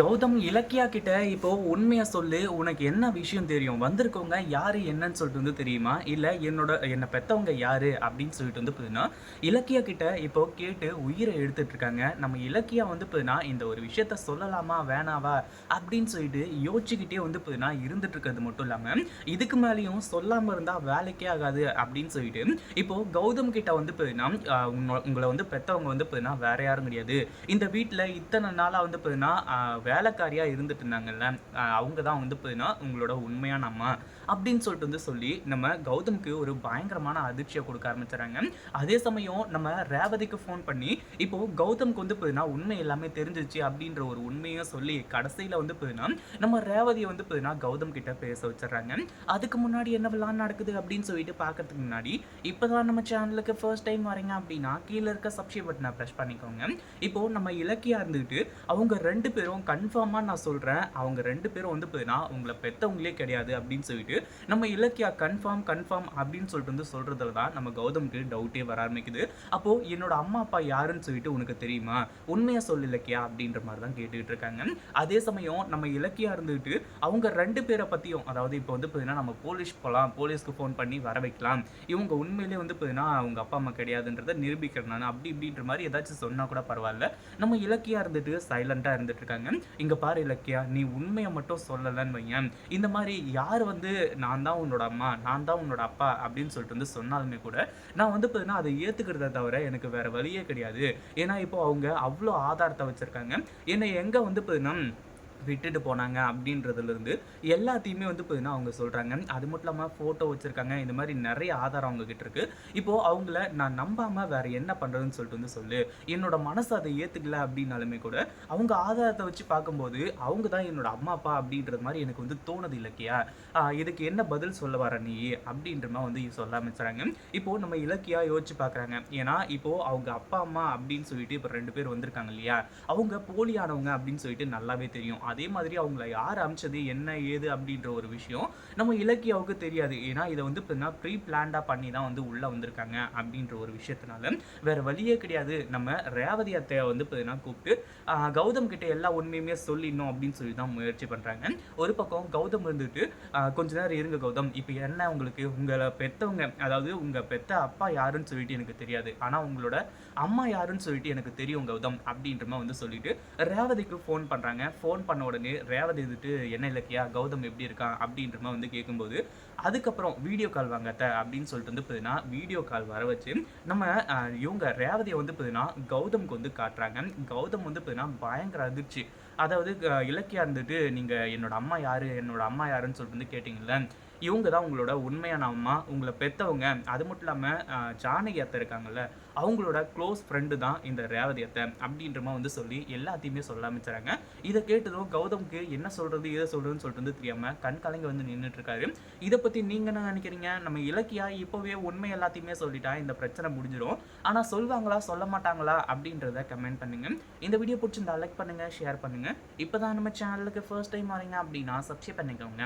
கௌதம் இலக்கியா கிட்ட இப்போ உண்மையா சொல்லு உனக்கு என்ன விஷயம் தெரியும்? வந்திருக்கவங்க யாரு என்னன்னு சொல்லிட்டு வந்து தெரியுமா? இல்ல என்னோட என்னை பெத்தவங்க யாரு? அப்படின்னு சொல்லிட்டு வந்து போதுன்னா இலக்கியா கிட்ட இப்போ கேட்டு உயிரை எடுத்துட்டு இருக்காங்க. நம்ம இலக்கியா வந்து போதுன்னா இந்த ஒரு விஷயத்த சொல்லலாமா வேணாவா? அப்படின்னு சொல்லிட்டு யோசிச்சுக்கிட்டே வந்து போதுன்னா இருந்துட்டு இருக்கிறது மட்டும் இல்லாம இதுக்கு மேலேயும் சொல்லாம இருந்தா வேலைக்கே ஆகாது அப்படின்னு சொல்லிட்டு இப்போ கௌதம் கிட்ட வந்து போதுன்னா உங்களை வந்து பெத்தவங்க வந்து போதுன்னா வேற யாரும் கிடையாது. இந்த வீட்டில் இத்தனை நாளாக வந்து போதுன்னா வேலைக்காரியாக இருந்துட்டு இருந்தாங்கல்ல அவங்க தான் வந்து போதுன்னா உங்களோட உண்மையான அம்மா அப்படின்னு சொல்லிட்டு வந்து சொல்லி நம்ம கௌதம்க்கு ஒரு பயங்கரமான அதிர்ச்சியை கொடுக்க ஆரம்பிச்சுறாங்க அதே சமயம் நம்ம ரேவதிக்கு ஃபோன் பண்ணி இப்போ கௌதம்க்கு வந்து போதுன்னா உண்மை எல்லாமே தெரிஞ்சிச்சு அப்படின்ற ஒரு உண்மையும் சொல்லி கடைசியில் வந்து போதுன்னா நம்ம ரேவதியை வந்து போதுன்னா கௌதம் கிட்ட பேச வச்சிடுறாங்க. அதுக்கு முன்னாடி என்ன நடக்குது அப்படின்னு சொல்லிட்டு பார்க்கறதுக்கு முன்னாடி இப்போதான் நம்ம சேனலுக்கு ஃபர்ஸ்ட் டைம் வரீங்க அப்படின்னா கீழே இருக்க சப்ஸ்கிரைப் பட்டனை ப்ரெஸ் பண்ணிக்கோங்க. இப்போ நம்ம இலக்கியா இருந்துக்கிட்டு அவங்க ரெண்டு பேரும் கன்ஃபார்மாக நான் சொல்கிறேன் அவங்க ரெண்டு பேரும் வந்து போதுன்னா உங்களை பெற்றவங்களே கிடையாது அப்படின்னு சொல்லிட்டு நம்ம இலக்கியா கன்ஃபார்ம் கன்ஃபார்ம் அப்படின்னு சொல்லிட்டு வந்து சொல்கிறதுல தான் நம்ம கௌதம்க்கு டவுட்டே வர ஆரம்பிக்குது. அப்போது என்னோட அம்மா அப்பா யாருன்னு சொல்லிட்டு உனக்கு தெரியுமா? உண்மையாக சொல் இலக்கியா அப்படின்ற மாதிரி தான் கேட்டுக்கிட்டு இருக்காங்க. அதே சமயம் நம்ம இலக்கியா இருந்துட்டு அவங்க ரெண்டு பேரை பற்றியும் அதாவது இப்போ வந்து பார்த்தீங்கன்னா நம்ம போலீஸ் போகலாம் போலீஸ்க்கு ஃபோன் பண்ணி வர வைக்கலாம். இவங்க உண்மையிலே வந்து பார்த்தீங்கன்னா அவங்க அப்பா அம்மா கிடையாதுன்றதை நிரூபிக்கிறேன் நான். அப்படி இப்படின்ற மாதிரி ஏதாச்சும் சொன்னால் கூட பரவாயில்ல. நம்ம இலக்கியா இருந்துட்டு சைலண்டாக இருந்துட்டு இருக்காங்க. இங்கே பாரு இலக்கியா நீ உண்மையை மட்டும் சொல்லலைன்னு வையேன். இந்த மாதிரி யார் வந்து நான் தான் உன்னோட அம்மா நான் தான் உன்னோட அப்பா அப்படின்னு சொல்லிட்டு வந்து சொன்னாலுமே கூட நான் வந்து பார்த்தீங்கன்னா அதை ஏற்றுக்கிறத தவிர எனக்கு வேற வழியே கிடையாது. ஏன்னா இப்போ அவங்க அவ்வளோ ஆதாரத்தை வச்சுருக்காங்க. என்னை எங்கே வந்து பார்த்தீங்கன்னா விட்டுட்டு போனாங்க அப்படின்றதுலேருந்து எல்லாத்தையுமே வந்து பார்த்தீங்கன்னா அவங்க சொல்கிறாங்க அது மட்டும் இல்லாமல் ஃபோட்டோ வச்சுருக்காங்க. இந்த மாதிரி நிறைய ஆதாரம் அவங்கக்கிட்ட இருக்குது இப்போது அவங்கள நான் நம்பாமல் வேறு என்ன பண்ணுறதுன்னு சொல்லிட்டு வந்து சொல்லு. என்னோட மனசு அதை ஏற்றுக்கல அப்படின்னாலுமே கூட அவங்க ஆதாரத்தை வச்சு பார்க்கும்போது அவங்க தான் என்னோட அம்மா அப்பா அப்படின்றது மாதிரி எனக்கு வந்து தோணுது இலக்கியா? இதுக்கு என்ன பதில் சொல்ல வர நீ? அப்படின்ற மாதிரி வந்து சொல்ல ஆரம்பிச்சுறாங்க இப்போது நம்ம இலக்கியா யோசிச்சு பார்க்குறாங்க. ஏன்னா இப்போது அவங்க அப்பா அம்மா அப்படின்னு சொல்லிட்டு இப்போ ரெண்டு பேர் வந்திருக்காங்க இல்லையா? அவங்க போலியானவங்க அப்படின்னு சொல்லிட்டு நல்லாவே தெரியும். அதே மாதிரி அவங்கள யார் அமிச்சது என்ன ஏது அப்படின்ற ஒரு விஷயம் நம்ம இலக்கியாவுக்கு தெரியாது. ஏன்னா இதை வந்து பார்த்தீங்கன்னா ப்ரீ பிளான்டாக பண்ணி தான் வந்து உள்ளே வந்திருக்காங்க அப்படின்ற ஒரு விஷயத்தினால வேற வழியே கிடையாது. நம்ம ரேவதி அத்தையை வந்து பார்த்தீங்கன்னா கூப்பிட்டு கௌதம் கிட்ட எல்லா உண்மையுமே சொல்லிடணும் அப்படின்னு சொல்லி தான் முயற்சி பண்ணுறாங்க ஒரு பக்கம் கௌதம் இருந்துட்டு கொஞ்ச நேரம் இருங்க கௌதம். இப்போ என்ன உங்களுக்கு? உங்களை பெத்தவங்க அதாவது உங்கள் பெத்த அப்பா யாருன்னு சொல்லிட்டு எனக்கு தெரியாது. ஆனால் உங்களோட அம்மா யாருன்னு சொல்லிட்டு எனக்கு தெரியும் கௌதம் அப்படின்ற மாதிரி வந்து சொல்லிட்டு ரேவதிக்கு ஃபோன் பண்ணுறாங்க ஃபோன் பண்ண உடனே ரேவதி இருந்துட்டு என்ன இலக்கியா? கௌதம் எப்படி இருக்கான்? அப்படின்ற மாதிரி வந்து கேட்கும்போது அதுக்கப்புறம் வீடியோ கால் வாங்கத்த அப்படின்னு சொல்லிட்டு வந்து பார்த்தீங்கன்னா வீடியோ கால் வர வச்சு நம்ம இவங்க ரேவதியை வந்து பார்த்தீங்கன்னா கௌதம்க்கு வந்து காட்டுறாங்க. கௌதம் வந்து பார்த்தீங்கன்னா பயங்கர அதிர்ச்சி. அதாவது இலக்கியா இருந்துட்டு நீங்கள் என்னோட அம்மா யாரு? என்னோட அம்மா யாருன்னு சொல்லிட்டு வந்து கேட்டிங்களேன் இவங்க தான் உங்களோட உண்மையான அம்மா உங்களை பெற்றவங்க அது மட்டும் இல்லாமல் ஜானகி அத்தை இருக்காங்கல்ல அவங்களோட க்ளோஸ் ஃப்ரெண்டு தான் இந்த ரேவதி அத்தை அப்படின்றமா வந்து சொல்லி எல்லாத்தையுமே சொல்ல ஆரம்பிச்சுறாங்க இதை கேட்டதும் கௌதம்க்கு என்ன சொல்கிறது இதை சொல்கிறதுன்னு சொல்லிட்டு வந்து தெரியாமல் கண் கலங்கி வந்து நின்றுட்டுருக்காரு இதை பற்றி நீங்கள் என்ன நினைக்கிறீங்க? நம்ம இலக்கியா இப்போவே உண்மை எல்லாத்தையுமே சொல்லிட்டா இந்த பிரச்சனை முடிஞ்சிடும். ஆனால் சொல்வாங்களா சொல்ல மாட்டாங்களா அப்படின்றத கமெண்ட் பண்ணுங்க. இந்த வீடியோ பிடிச்சிருந்தா லைக் பண்ணுங்க ஷேர் பண்ணுங்க. இப்பதான் நம்ம சேனலுக்கு ஃபர்ஸ்ட் டைம் வரீங்க அப்படின்னா சப்ஸ்கிரைப் பண்ணிக்கோங்க.